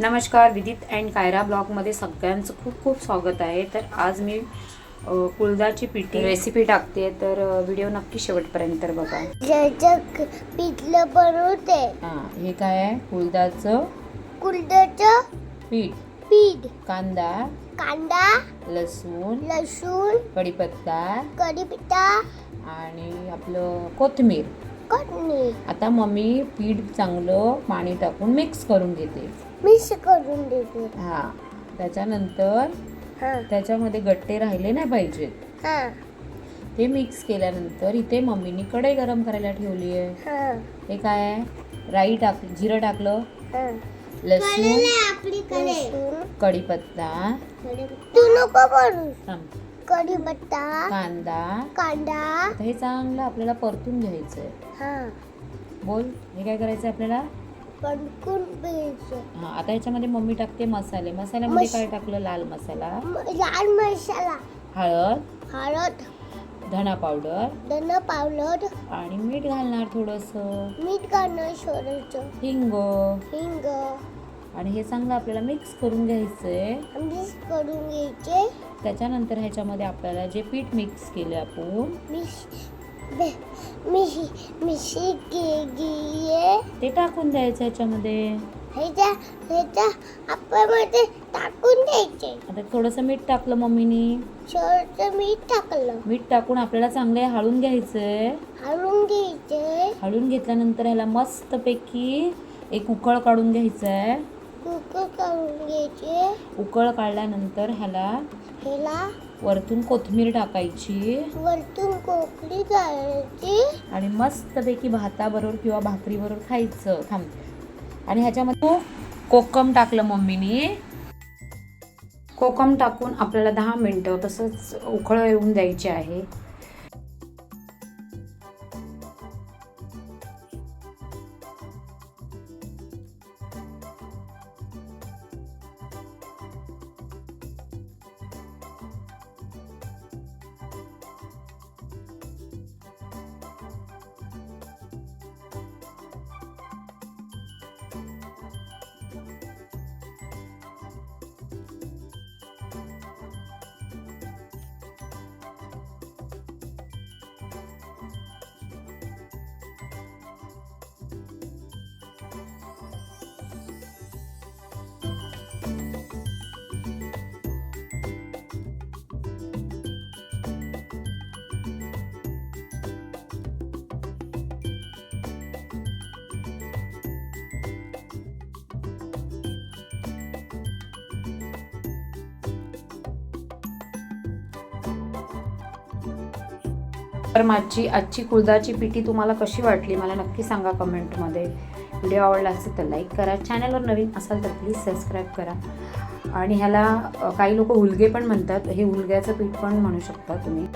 नमस्कार विदित अँड कायरा ब्लॉगमध्ये सगळ्यांचं खूप खूप स्वागत आहे. तर आज मी कुळदाची पिठी रेसिपी टाकते तर व्हिडिओ नक्की शेवटपर्यंत बघा. पिठलं बनवते. हां हे काय आहे? कुळदाचं कुलदाचं पीठ. पीठ. कांदा. कांदा. लसूण. लसूण. कढीपत्ता. कढीपत्ता. आणि आपलं कोथिंबीर. आता मम्मी पीठ चांगलं पाणी टाकून मिक्स करून घेते. मिक्स करून देते. हां त्याच्यानंतर हा. त्याच्यामध्ये गट्टे राहिले नाही पाहिजेत. हा. ते मिक्स केल्यानंतर इथे मम्मीनी कढई गरम करायला ठेवली आहे. हा. हे काय आहे? राई टाक जिरं टाकलं. हा. लसूण आपली कढीपत्ता. तू नको थांब, कढीपत्ता कांदा. कांदा. आता हे चांगलं आपल्याला परतून घ्यायचं आहे. हा. बोल हे काय करायचं आपल्याला? प्यायचं हां आता ह्याच्यामध्ये मम्मी टाकते मसाले. मसाल्यामध्ये मस- काय टाकलं? लाल मसाला. म- लाल मसाला. हळद. हळद. धना पावडर. धन पावडर. आणि मीठ घालणार थोडंसं. मीठ घालणं सोडायचं हिंग. हिंग. आणि हे चांगलं आपल्याला मिक्स करून घ्यायचं आहे मिक्स करून घ्यायचे. त्याच्यानंतर ह्याच्यामध्ये आपल्याला जे पीठ मिक्स केलं आपण मिश ते टाकून द्यायचं ह्याच्यामध्ये. ह्याच्या टाकून द्यायचे. आता थोडंसं मीठ टाकलं मम्मीनी. मीठ टाकलं. मीठ टाकून आपल्याला चांगले हाळून घ्यायचंय. हळून घ्यायचे. हाळून घेतल्यानंतर ह्याला मस्तपैकी एक उकळ काढून घ्यायचं आहे घ्यायचे उकळ काढल्यानंतर ह्याला ह्याला वरतून कोथिंबीर टाकायची. वरतून कोकडी घालायची आणि मस्तपैकी भाताबरोबर किंवा भाकरीबरोबर खायचं. थांब. आणि ह्याच्यामध्ये कोकम टाकलं मम्मीनी. कोकम टाकून आपल्याला दहा मिनटं तसंच उकळ येऊन द्यायचे आहे. तर माझी आजची कुळदाची पिठी तुम्हाला कशी वाटली मला नक्की सांगा कमेंटमध्ये. व्हिडिओ आवडला असेल तर लाईक करा चॅनलवर नवीन असाल तर प्लीज सबस्क्राईब करा. आणि ह्याला काही लोक हुलगे पण म्हणतात हे हुलग्याचं पीठ पण म्हणू शकता तुम्ही.